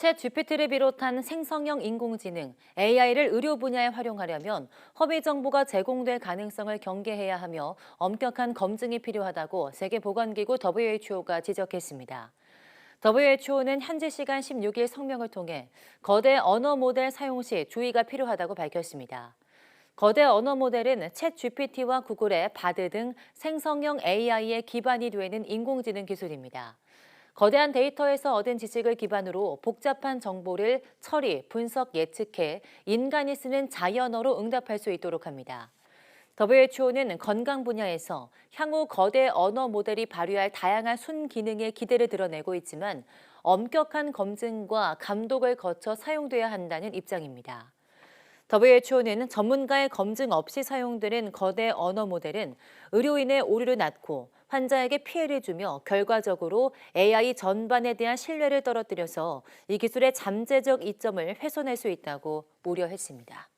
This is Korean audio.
챗 GPT를 비롯한 생성형 인공지능 AI를 의료 분야에 활용하려면 허위 정보가 제공될 가능성을 경계해야 하며 엄격한 검증이 필요하다고 세계보건기구 WHO가 지적했습니다. WHO는 현지 시간 16일 성명을 통해 거대 언어 모델 사용 시 주의가 필요하다고 밝혔습니다. 거대 언어 모델은 챗 GPT와 구글의 바드 등 생성형 AI의 기반이 되는 인공지능 기술입니다. 거대한 데이터에서 얻은 지식을 기반으로 복잡한 정보를 처리, 분석, 예측해 인간이 쓰는 자연어로 응답할 수 있도록 합니다. WHO는 건강 분야에서 향후 거대 언어 모델이 발휘할 다양한 순기능의 기대를 드러내고 있지만 엄격한 검증과 감독을 거쳐 사용돼야 한다는 입장입니다. WHO는 전문가의 검증 없이 사용되는 거대 언어 모델은 의료인의 오류를 낳고 환자에게 피해를 주며 결과적으로 AI 전반에 대한 신뢰를 떨어뜨려서 이 기술의 잠재적 이점을 훼손할 수 있다고 우려했습니다.